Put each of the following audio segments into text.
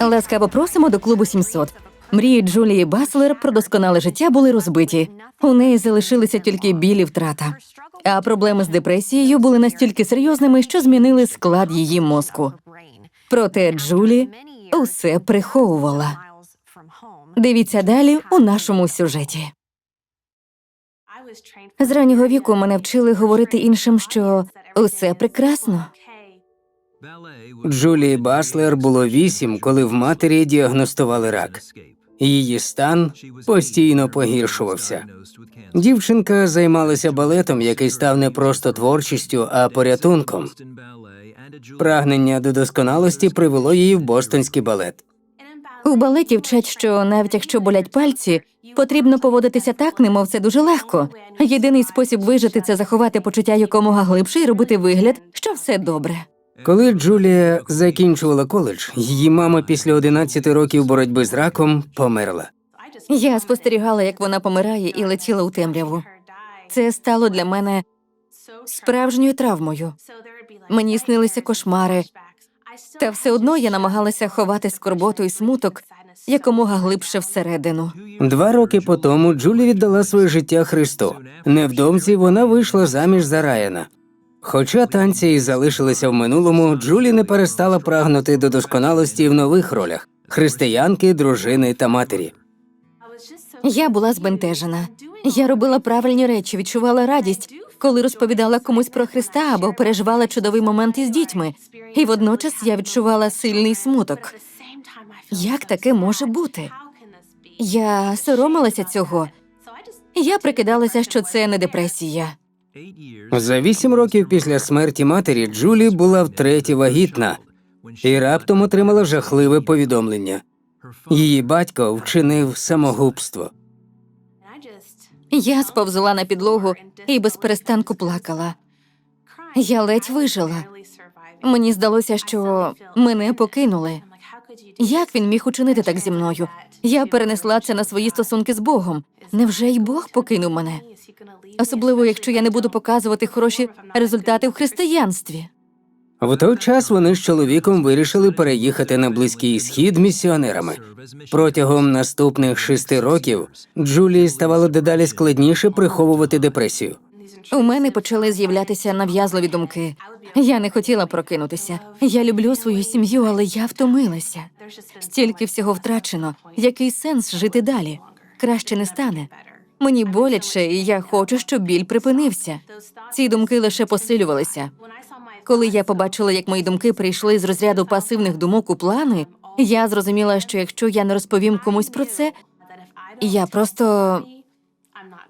Ласкаво просимо до клубу 700. Мрії Джулії Баслер про досконале життя були розбиті. У неї залишилися тільки білі втрата. А проблеми з депресією були настільки серйозними, що змінили склад її мозку. Проте Джулі усе приховувала. Дивіться далі у нашому сюжеті. З раннього віку мене вчили говорити іншим, що усе прекрасно. Джулії Баслер було вісім, коли в матері діагностували рак. Її стан постійно погіршувався. Дівчинка займалася балетом, який став не просто творчістю, а порятунком. Прагнення до досконалості привело її в бостонський балет. У балеті вчать, що навіть якщо болять пальці, потрібно поводитися так, немов це дуже легко. Єдиний спосіб вижити це заховати почуття якомога глибше і робити вигляд, що все добре. Коли Джулія закінчувала коледж, її мама після 11 років боротьби з раком померла. Я спостерігала, як вона помирає, і летіла у темряву. Це стало для мене справжньою травмою. Мені снилися кошмари, та все одно я намагалася ховати скорботу і смуток якомога глибше всередину. Два роки по тому Джулі віддала своє життя Христу. Невдовзі вона вийшла заміж за Раяна. Хоча танці і залишилися в минулому, Джулі не перестала прагнути до досконалості в нових ролях християнки, дружини та матері. Я була збентежена. Я робила правильні речі, відчувала радість, коли розповідала комусь про Христа або переживала чудовий момент із дітьми. І водночас я відчувала сильний смуток. Як таке може бути? Я соромилася цього. Я прикидалася, що це не депресія. За вісім років після смерті матері Джулі була втретє вагітна і раптом отримала жахливе повідомлення. Її батько вчинив самогубство. Я сповзла на підлогу і без перестанку плакала. Я ледь вижила. Мені здалося, що мене покинули. Як він міг учинити так зі мною? Я перенесла це на свої стосунки з Богом. Невже й Бог покинув мене? Особливо, якщо я не буду показувати хороші результати в християнстві. В той час вони з чоловіком вирішили переїхати на близький схід місіонерами. Протягом наступних шести років Джулії ставало дедалі складніше приховувати депресію. У мене почали з'являтися нав'язливі думки. Я не хотіла прокинутися. Я люблю свою сім'ю, але я втомилася. Стільки всього втрачено. Який сенс жити далі? Краще не стане. Мені боляче, і я хочу, щоб біль припинився. Ці думки лише посилювалися. Коли я побачила, як мої думки прийшли з розряду пасивних думок у плани, я зрозуміла, що якщо я не розповім комусь про це, я просто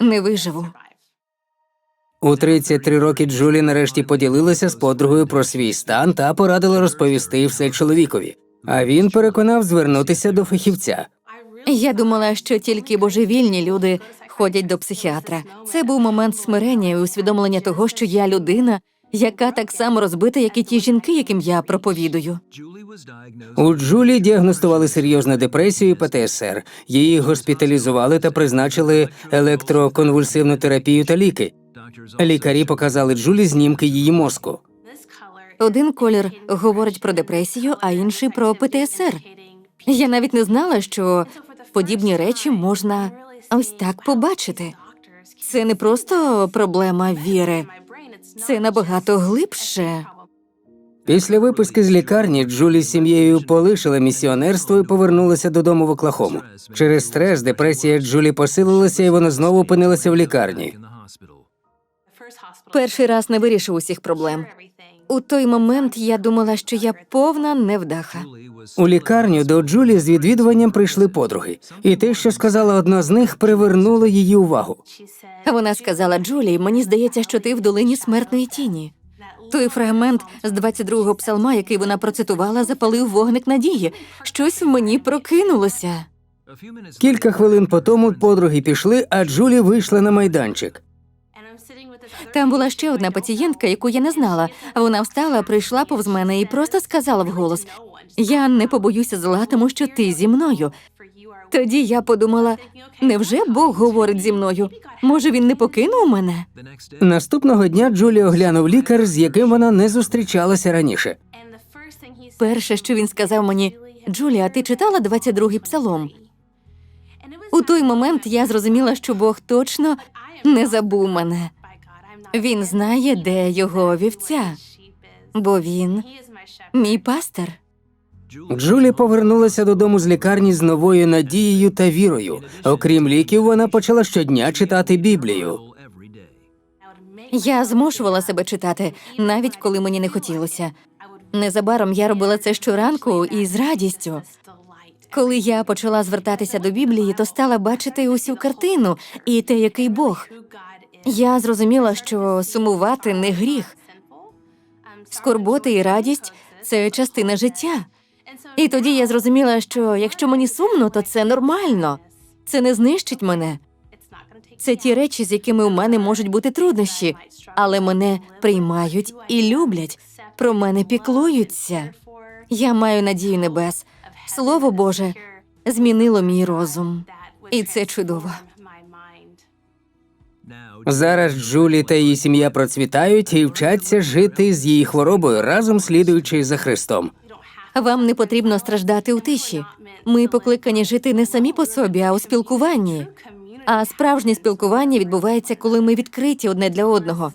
не виживу. У 33 роки Джулі нарешті поділилася з подругою про свій стан та порадила розповісти все чоловікові. А він переконав звернутися до фахівця. Я думала, що тільки божевільні люди ходять до психіатра. Це був момент смирення і усвідомлення того, що я людина, яка так само розбита, як і ті жінки, яким я проповідую. У Джулі діагностували серйозну депресію і ПТСР. Її госпіталізували та призначили електроконвульсивну терапію та ліки. Лікарі показали Джулі знімки її мозку. Один колір говорить про депресію, а інший про ПТСР. Я навіть не знала, що подібні речі можна ось так побачити. Це не просто проблема віри, це набагато глибше. Після виписки з лікарні Джулі з сім'єю полишила місіонерство і повернулася додому в Оклахому. Через стрес, депресія Джулі посилилася, і вона знову опинилася в лікарні. Перший раз не вирішив усіх проблем. У той момент я думала, що я повна невдаха. У лікарню до Джулі з відвідуванням прийшли подруги, і те, що сказала одна з них, привернуло її увагу. Вона сказала Джулі, мені здається, що ти в долині смертної тіні. Той фрагмент з 22-го псалма, який вона процитувала, запалив вогник надії. Щось в мені прокинулося. Кілька хвилин по тому подруги пішли, а Джулі вийшла на майданчик. Там була ще одна пацієнтка, яку я не знала. Вона встала, прийшла повз мене і просто сказала вголос: Я не побоюся зла, тому що ти зі мною. Тоді я подумала: невже Бог говорить зі мною? Може, він не покинув мене? Наступного дня Джулі оглянув лікар, з яким вона не зустрічалася раніше. Перше, що він сказав мені, Джулія, ти читала 22-й псалом? У той момент я зрозуміла, що Бог точно не забув мене. Він знає, де його вівця, бо він мій пастир. Джулі повернулася додому з лікарні з новою надією та вірою. Окрім ліків, вона почала щодня читати Біблію. Я змушувала себе читати, навіть коли мені не хотілося. Незабаром я робила це щоранку і з радістю. Коли я почала звертатися до Біблії, то стала бачити усю картину і те, який Бог. Я зрозуміла, що сумувати не гріх. Скорботи і радість це частина життя. І тоді я зрозуміла, що якщо мені сумно, то це нормально. Це не знищить мене. Це ті речі, з якими у мене можуть бути труднощі, але мене приймають і люблять. Про мене піклуються. Я маю надію небес. Слово Боже змінило мій розум, і це чудово. Зараз Джулі та її сім'я процвітають і вчаться жити з її хворобою разом слідуючи за Христом. Вам не потрібно страждати у тиші. Ми покликані жити не самі по собі, а у спілкуванні. А справжнє спілкування відбувається, коли ми відкриті одне для одного.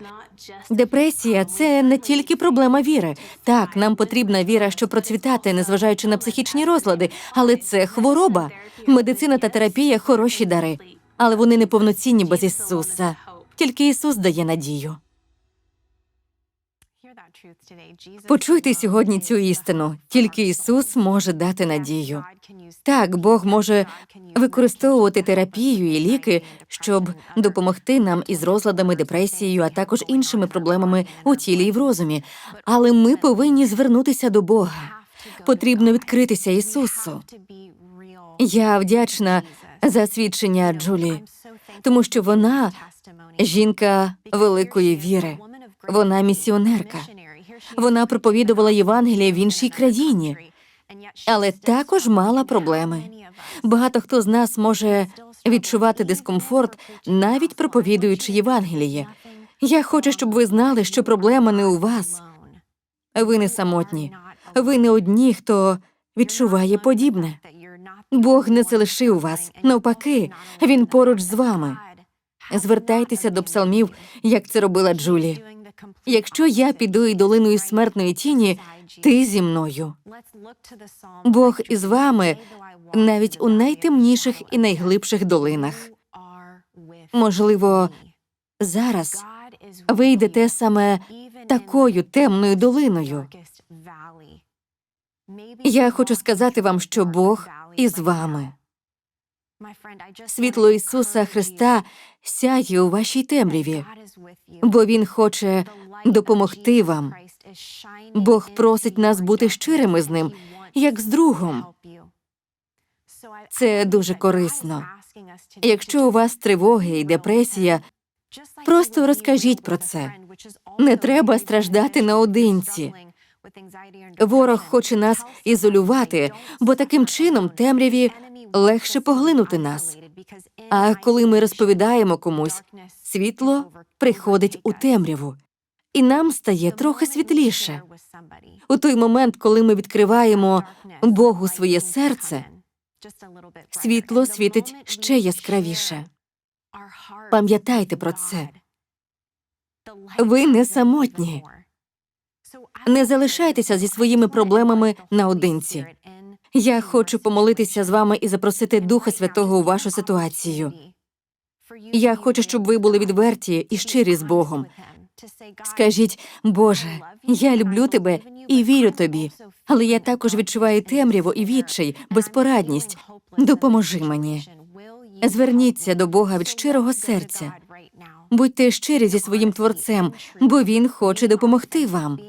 Депресія це не тільки проблема віри. Так, нам потрібна віра, щоб процвітати, незважаючи на психічні розлади, але це хвороба. Медицина та терапія хороші дари, але вони не повноцінні без Ісуса. Тільки Ісус дає надію. Почуйте сьогодні цю істину. Тільки Ісус може дати надію. Так, Бог може використовувати терапію і ліки, щоб допомогти нам із розладами, депресією, а також іншими проблемами у тілі і в розумі. Але ми повинні звернутися до Бога. Потрібно відкритися Ісусу. Я вдячна за свідчення Джулі, тому що вона жінка великої віри. Вона місіонерка. Вона проповідувала Євангеліє в іншій країні, але також мала проблеми. Багато хто з нас може відчувати дискомфорт, навіть проповідуючи Євангеліє. Я хочу, щоб ви знали, що проблема не у вас. Ви не самотні. Ви не одні, хто відчуває подібне. Бог не залишив вас. Навпаки, він поруч з вами. Звертайтеся до псалмів, як це робила Джулі. Якщо я піду і долиною смертної тіні, ти зі мною. Бог із вами навіть у найтемніших і найглибших долинах. Можливо, зараз ви йдете саме такою темною долиною. Я хочу сказати вам, що Бог із вами. Світло Ісуса Христа сяє у вашій темряві, бо Він хоче допомогти вам. Бог просить нас бути щирими з ним, як з другом. Це дуже корисно. Якщо у вас тривоги і депресія, просто розкажіть про це. Не треба страждати наодинці. Ворог хоче нас ізолювати, бо таким чином темряві легше поглинути нас. А коли ми розповідаємо комусь, світло приходить у темряву, і нам стає трохи світліше. У той момент, коли ми відкриваємо Богу своє серце, світло світить ще яскравіше. Пам'ятайте про це. Ви не самотні. Не залишайтеся зі своїми проблемами наодинці. Я хочу помолитися з вами і запросити Духа Святого у вашу ситуацію. Я хочу, щоб ви були відверті і щирі з Богом. Скажіть, Боже, я люблю тебе і вірю тобі, але я також відчуваю темряву і відчай, безпорадність. Допоможи мені. Зверніться до Бога від щирого серця. Будьте щирі зі своїм творцем, бо він хоче допомогти вам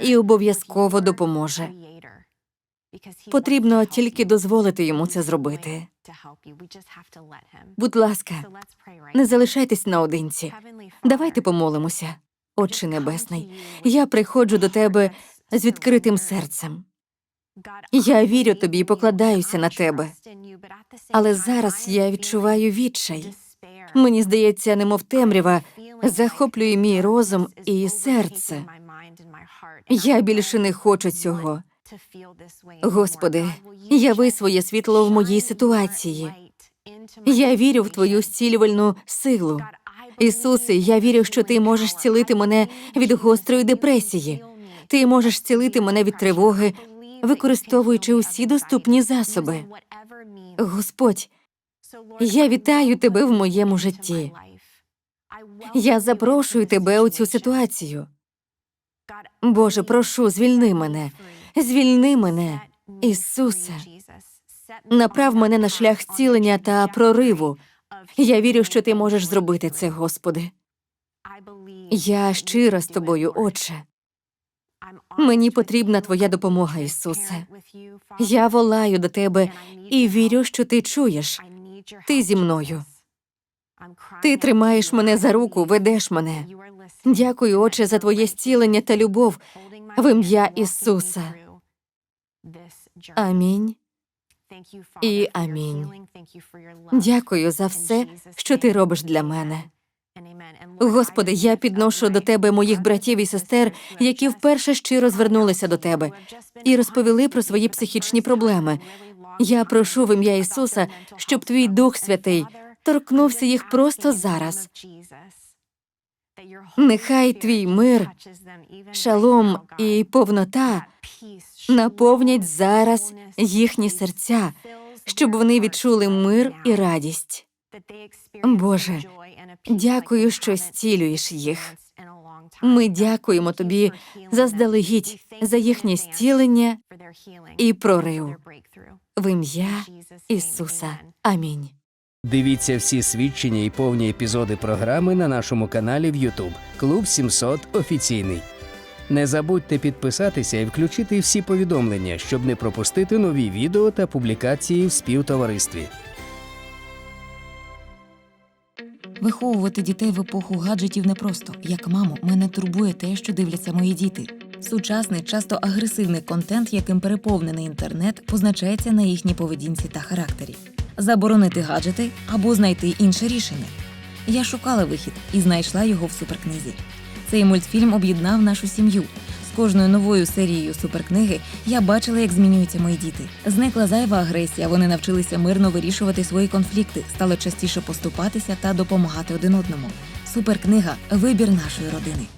і обов'язково допоможе. Потрібно тільки дозволити йому це зробити. Будь ласка, не залишайтесь наодинці. Давайте помолимося. Отче Небесний, я приходжу до тебе з відкритим серцем. Я вірю тобі і покладаюся на тебе. Але зараз я відчуваю відчай. Мені здається, немов темрява захоплює мій розум і серце. Я більше не хочу цього. Господи, яви своє світло в моїй ситуації. Я вірю в твою зцілювальну силу. Ісусе, я вірю, що ти можеш зцілити мене від гострої депресії. Ти можеш зцілити мене від тривоги, використовуючи усі доступні засоби. Господь, я вітаю тебе в моєму житті. Я запрошую тебе у цю ситуацію. Боже, прошу, звільни мене, звільни мене, Ісусе. Направ мене на шлях зцілення та прориву. Я вірю, що ти можеш зробити це, Господи. Я щира з тобою, Отче. Мені потрібна твоя допомога, Ісусе. Я волаю до тебе і вірю, що ти чуєш. Ти зі мною. Ти тримаєш мене за руку, ведеш мене. Дякую, Отче, за твоє зцілення та любов в ім'я Ісуса. Амінь. І амінь. Дякую за все, що ти робиш для мене. Господи, я підношу до тебе моїх братів і сестер, які вперше щиро звернулися до тебе і розповіли про свої психічні проблеми. Я прошу в ім'я Ісуса, щоб твій Дух Святий торкнувся їх просто зараз. Нехай твій мир, шалом і повнота наповнять зараз їхні серця, щоб вони відчули мир і радість. Боже, дякую, що зцілюєш їх. Ми дякуємо тобі заздалегідь за їхнє зцілення і прорив. В ім'я Ісуса. Амінь. Дивіться всі свідчення і повні епізоди програми на нашому каналі в YouTube Клуб 700 офіційний. Не забудьте підписатися і включити всі повідомлення, щоб не пропустити нові відео та публікації в співтоваристві. Виховувати дітей в епоху гаджетів непросто. Як маму, мене турбує те, що дивляться мої діти. Сучасний, часто агресивний контент, яким переповнений інтернет, позначається на їхній поведінці та характері. Заборонити гаджети або знайти інше рішення. Я шукала вихід і знайшла його в суперкнизі. Цей мультфільм об'єднав нашу сім'ю. З кожною новою серією суперкниги я бачила, як змінюються мої діти. Зникла зайва агресія. Вони навчилися мирно вирішувати свої конфлікти, стало частіше поступатися та допомагати один одному. Суперкнига вибір нашої родини.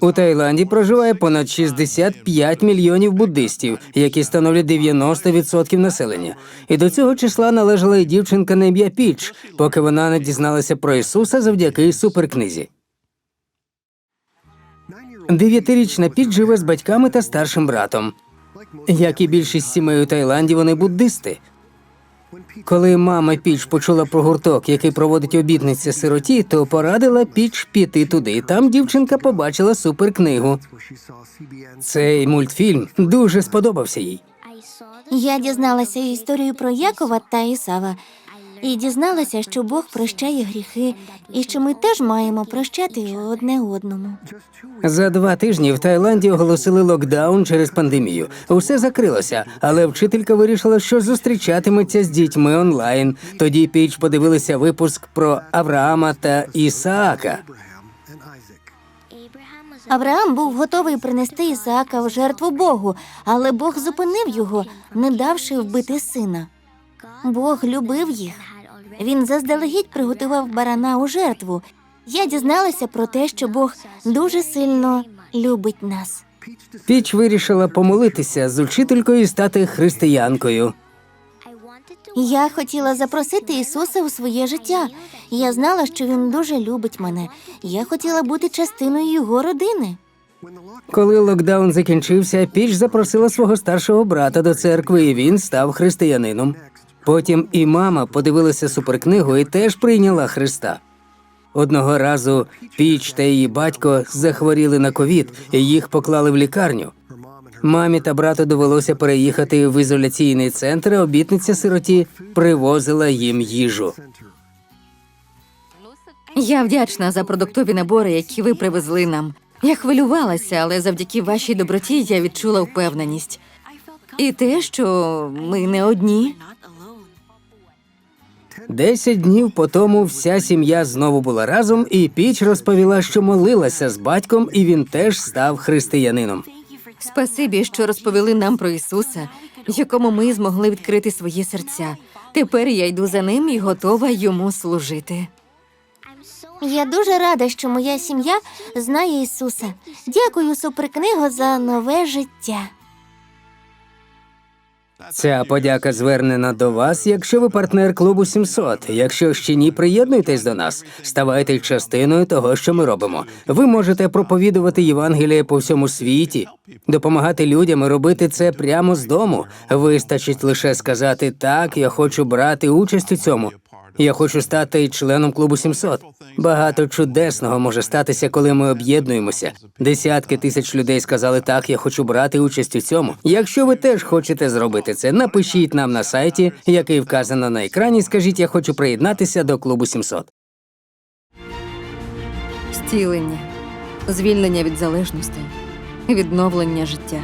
У Таїланді проживає понад 65 мільйонів буддистів, які становлять 90% населення. І до цього числа належала і дівчинка на ім'я Піч, поки вона не дізналася про Ісуса завдяки суперкнизі. Дев'ятирічна Піч живе з батьками та старшим братом. Як і більшість сімей у Таїланді, вони буддисти. Коли мама Піч почула про гурток, який проводить обітниця сироті, то порадила Піч піти туди. Там дівчинка побачила суперкнигу. Цей мультфільм дуже сподобався їй. Я дізналася історію про Якова та Ісава і дізналася, що Бог прощає гріхи, і що ми теж маємо прощати одне одному. За два тижні в Таїланді оголосили локдаун через пандемію. Усе закрилося, але вчителька вирішила, що зустрічатиметься з дітьми онлайн. Тоді Піч подивилися випуск про Авраама та Ісаака. Авраам був готовий принести Ісаака в жертву Богу, але Бог зупинив його, не давши вбити сина. Бог любив їх. Він заздалегідь приготував барана у жертву. Я дізналася про те, що Бог дуже сильно любить нас. Піч вирішила помолитися з учителькою і стати християнкою. Я хотіла запросити Ісуса у своє життя. Я знала, що він дуже любить мене. Я хотіла бути частиною його родини. Коли локдаун закінчився, Піч запросила свого старшого брата до церкви, і він став християнином. Потім і мама подивилася суперкнигу і теж прийняла Христа. Одного разу Піч та її батько захворіли на ковід, і їх поклали в лікарню. Мамі та брату довелося переїхати в ізоляційний центр. а Обітниця сироті привозила їм їжу. Я вдячна за продуктові набори, які ви привезли нам. Я хвилювалася, але завдяки вашій доброті я відчула впевненість. І те, що ми не одні. Десять днів по тому вся сім'я знову була разом, і Піч розповіла, що молилася з батьком, і він теж став християнином. Спасибі, що розповіли нам про Ісуса, якому ми змогли відкрити свої серця. Тепер я йду за ним і готова йому служити. Я дуже рада, що моя сім'я знає Ісуса. Дякую, суперкниго, за нове життя. Ця подяка звернена до вас, якщо ви партнер клубу 700. Якщо ще ні, приєднуйтесь до нас, ставайте частиною того, що ми робимо. Ви можете проповідувати Євангеліє по всьому світі, допомагати людям і робити це прямо з дому. Вистачить лише сказати так, я хочу брати участь у цьому. Я хочу стати членом клубу 700. Багато чудесного може статися, коли ми об'єднуємося. Десятки тисяч людей сказали так, я хочу брати участь у цьому. Якщо ви теж хочете зробити це, напишіть нам на сайті, який вказано на екрані. Скажіть, я хочу приєднатися до клубу 700. Зцілення, звільнення від залежностей, відновлення життя.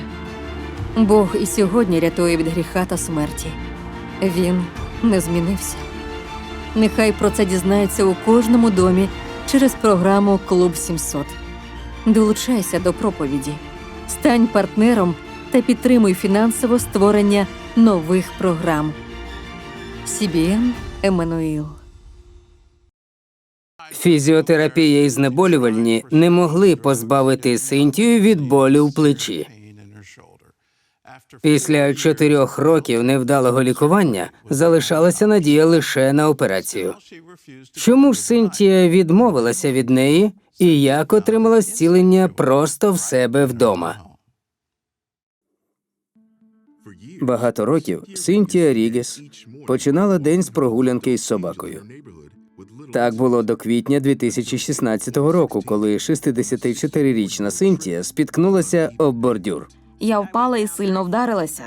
Бог і сьогодні рятує від гріха та смерті. Він не змінився. Нехай про це дізнається у кожному домі через програму Клуб 700. Долучайся до проповіді, стань партнером та підтримуй фінансово створення нових програм. CBN Еммануїл. Фізіотерапія і знеболювальні не могли позбавити Синтію від болю в плечі. Після чотирьох років невдалого лікування залишалася надія лише на операцію. Чому ж Синтія відмовилася від неї і як отримала зцілення просто в себе вдома? Багато років Синтія Рігес починала день з прогулянки із собакою. Так було до квітня 2016 року, коли 64-річна Синтія спіткнулася об бордюр. Я впала і сильно вдарилася.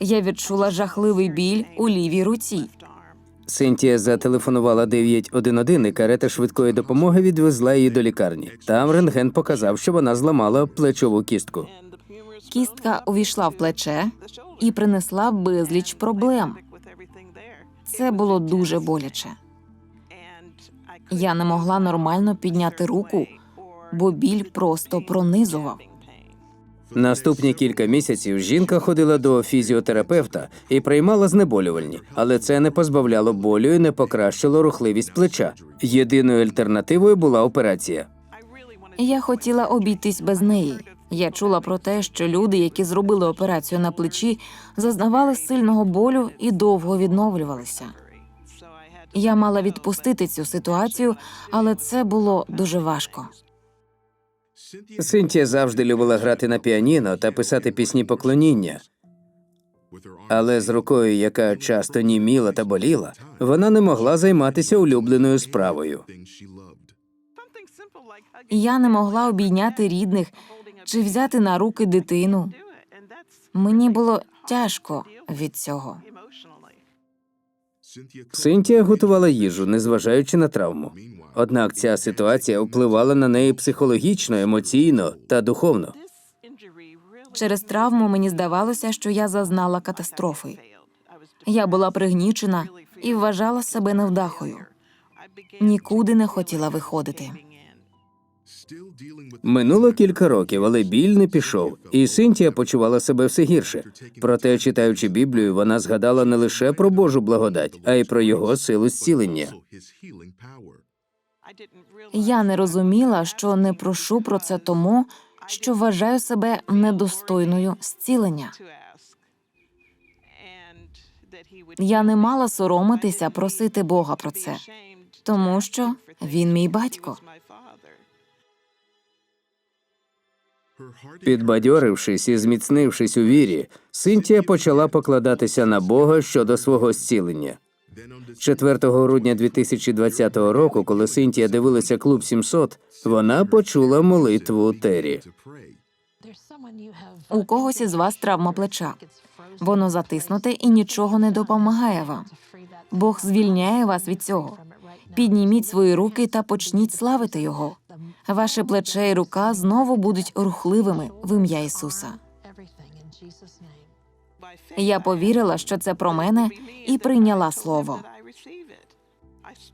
Я відчула жахливий біль у лівій руці. Синтія зателефонувала 911, і карета швидкої допомоги відвезла її до лікарні. Там рентген показав, що вона зламала плечову кістку. Кістка увійшла в плече і принесла безліч проблем. Це було дуже боляче. Я не могла нормально підняти руку, бо біль просто пронизував. Наступні кілька місяців жінка ходила до фізіотерапевта і приймала знеболювальні, але це не позбавляло болю і не покращило рухливість плеча. Єдиною альтернативою була операція. Я хотіла обійтись без неї. Я чула про те, що люди, які зробили операцію на плечі, зазнавали сильного болю і довго відновлювалися. Я мала відпустити цю ситуацію, але це було дуже важко. Синтія завжди любила грати на піаніно та писати пісні поклоніння. Але з рукою, яка часто німіла та боліла, вона не могла займатися улюбленою справою. Я не могла обійняти рідних чи взяти на руки дитину. Мені було тяжко від цього. Синтія готувала їжу, незважаючи на травму. Однак ця ситуація впливала на неї психологічно, емоційно та духовно. Через травму мені здавалося, що я зазнала катастрофи. Я була пригнічена і вважала себе невдахою. Нікуди не хотіла виходити. Минуло кілька років, але біль не пішов, і Синтія почувала себе все гірше. Проте, читаючи Біблію, вона згадала не лише про Божу благодать, а й про його силу зцілення. Я не розуміла, що не прошу про це тому, що вважаю себе недостойною зцілення. Я не мала соромитися просити Бога про це, тому що він мій батько. Підбадьорившись і зміцнившись у вірі, Синтія почала покладатися на Бога щодо свого зцілення. 4 грудня 2020 року, коли Синтія дивилася клуб 700, вона почула молитву Террі. У когось із вас травма плеча. Воно затиснуте і нічого не допомагає вам. Бог звільняє вас від цього. Підніміть свої руки та почніть славити Його. Ваше плече і рука знову будуть рухливими в ім'я Ісуса. Я повірила, що це про мене, і прийняла слово.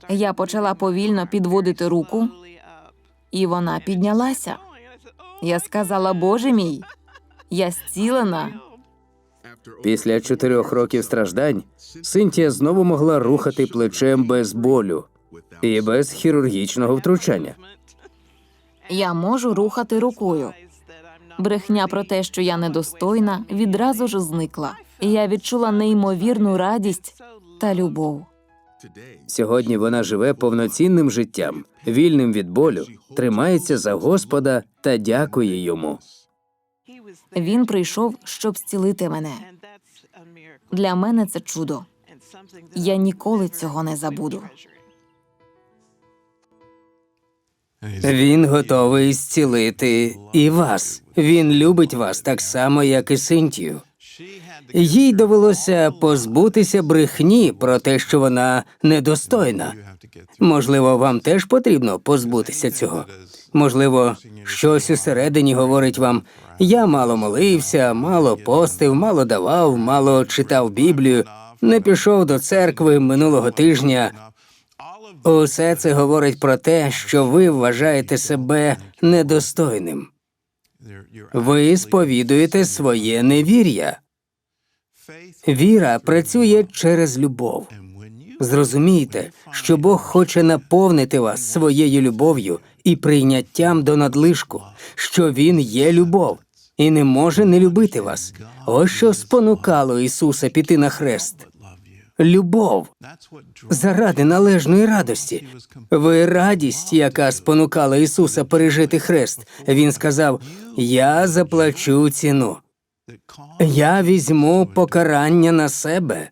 Я почала повільно підводити руку, і вона піднялася. Я сказала, Боже мій, я зцілена. Після чотирьох років страждань Синтія знову могла рухати плечем без болю і без хірургічного втручання. Я можу рухати рукою. Брехня про те, що я недостойна, відразу ж зникла. Я відчула неймовірну радість та любов. Сьогодні вона живе повноцінним життям, вільним від болю, тримається за Господа та дякує йому. Він прийшов, щоб зцілити мене. Для мене це чудо. Я ніколи цього не забуду. Він готовий зцілити і вас. Він любить вас так само, як і Синтію. Їй довелося позбутися брехні про те, що вона недостойна. Можливо, вам теж потрібно позбутися цього. Можливо, щось усередині говорить вам: я мало молився, мало постив, мало давав, мало читав Біблію, не пішов до церкви минулого тижня. Усе це говорить про те, що ви вважаєте себе недостойним. Ви сповідуєте своє невір'я. Віра працює через любов. Зрозумійте, що Бог хоче наповнити вас своєю любов'ю і прийняттям до надлишку, що Він є любов і не може не любити вас. Ось що спонукало Ісуса піти на хрест. Любов заради належної радості. Ви радість, яка спонукала Ісуса пережити хрест. Він сказав: Я заплачу ціну. Я візьму покарання на себе.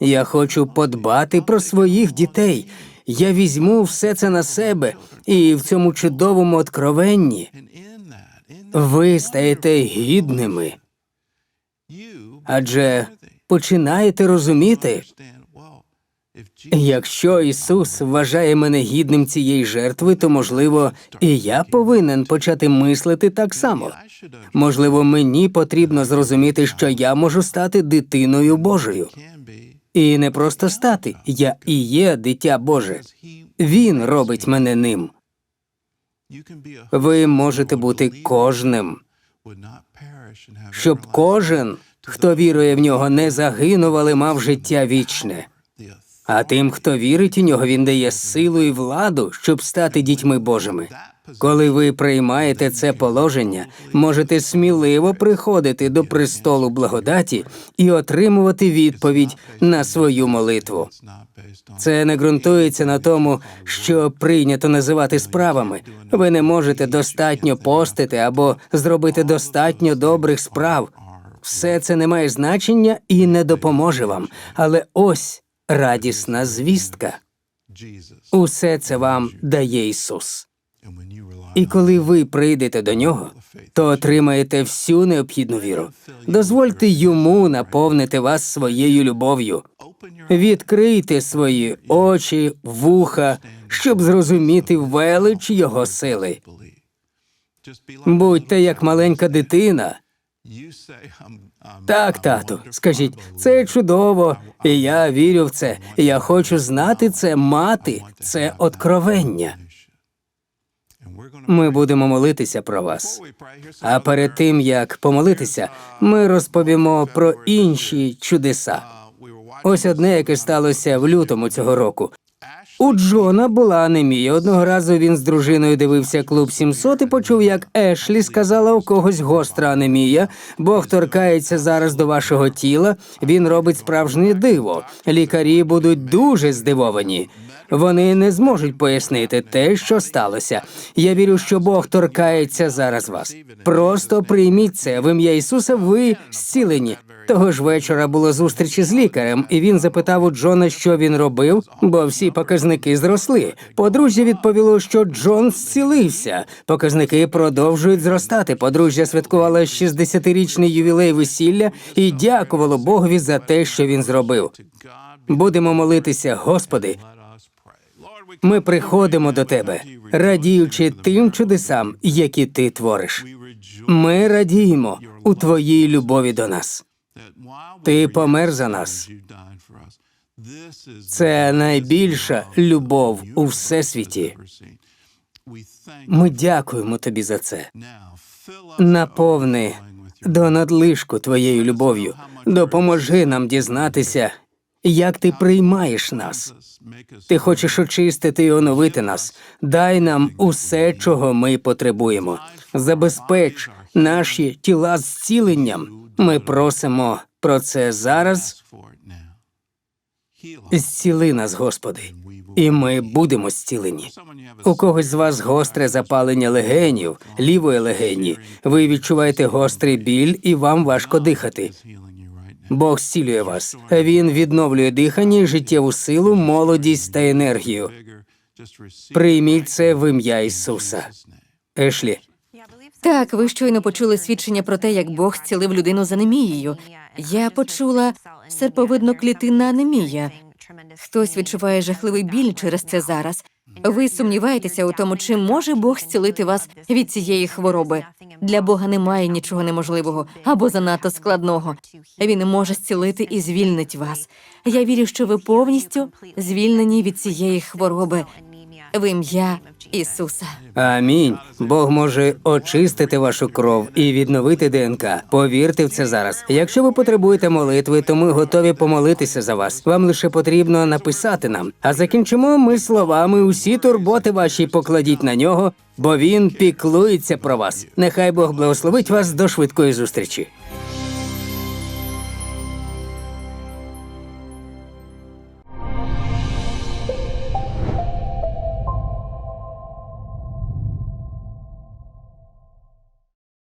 Я хочу подбати про своїх дітей. Я візьму все це на себе, і в цьому чудовому откровенні ви стаєте гідними, адже починаєте розуміти, якщо Ісус вважає мене гідним цієї жертви, то можливо і я повинен почати мислити так само. Можливо, мені потрібно зрозуміти, що я можу стати дитиною Божою. І не просто стати, я і є дитя Боже. Він робить мене ним. Ви можете бути кожним, щоб кожен, хто вірує в нього, не загинув, але мав життя вічне. А тим, хто вірить у нього, він дає силу і владу, щоб стати дітьми Божими. Коли ви приймаєте це положення, можете сміливо приходити до престолу благодаті і отримувати відповідь на свою молитву. Це не ґрунтується на тому, що прийнято називати справами. Ви не можете достатньо постити або зробити достатньо добрих справ. Все це не має значення і не допоможе вам. Але ось радісна звістка. Усе це вам дає Ісус. І коли ви прийдете до нього, то отримаєте всю необхідну віру. Дозвольте йому наповнити вас своєю любов'ю. Відкрийте свої очі, вуха, щоб зрозуміти велич його сили. Будьте як маленька дитина. Так, тату, скажіть, це чудово, і я вірю в це. Я хочу знати це, мати це откровення. Ми будемо молитися про вас. А перед тим як помолитися, ми розповімо про інші чудеса. Ось одне, яке сталося в лютому цього року. У Джона була анемія. Одного разу він з дружиною дивився клуб 700 і почув, як Ешлі сказала у когось гостра анемія. Бог торкається зараз до вашого тіла. Він робить справжнє диво. Лікарі будуть дуже здивовані. Вони не зможуть пояснити те, що сталося. Я вірю, що Бог торкається зараз вас. Просто прийміть це в ім'я Ісуса. Ви зцілені. Того ж вечора було зустрічі з лікарем, і він запитав у Джона, що він робив, бо всі показники зросли. Подружжя відповіло, що Джон зцілився. Показники продовжують зростати. Подружжя святкувало 60-річний ювілей весілля і дякувало Богові за те, що він зробив. Будемо молитися, Господи. Ми приходимо до тебе, радіючи тим чудесам, які ти твориш. Ми радіємо у твоїй любові до нас. Ти помер за нас. Це найбільша любов у всесвіті. Ми дякуємо тобі за це. Наповни до надлишку твоєю любов'ю. Допоможи нам дізнатися, як ти приймаєш нас. Ти хочеш очистити і оновити нас. Дай нам усе, чого ми потребуємо. Забезпеч наші тіла зціленням. Ми просимо про це зараз. Зціли нас, Господи, і ми будемо зцілені. У когось з вас гостре запалення легенів, лівої легені. Ви відчуваєте гострий біль і вам важко дихати. Бог зцілює вас. Він відновлює дихання, життєву силу, молодість та енергію. Прийміть це в ім'я Ісуса. Ешлі, Так, ви щойно почули свідчення про те, як Бог зцілив людину з анемією. Я почула серповидно-клітинна анемія. Хтось відчуває жахливий біль через це зараз. Ви сумніваєтеся у тому, чи може Бог зцілити вас від цієї хвороби. Для Бога немає нічого неможливого або занадто складного. Він може зцілити і звільнить вас. Я вірю, що ви повністю звільнені від цієї хвороби в ім'я Ісуса. амінь. Бог може очистити вашу кров і відновити ДНК. Повірте в це зараз. Якщо ви потребуєте молитви, то ми готові помолитися за вас. Вам лише потрібно написати нам. А закінчимо ми словами усі турботи ваші покладіть на нього, бо він піклується про вас. Нехай Бог благословить вас до швидкої зустрічі.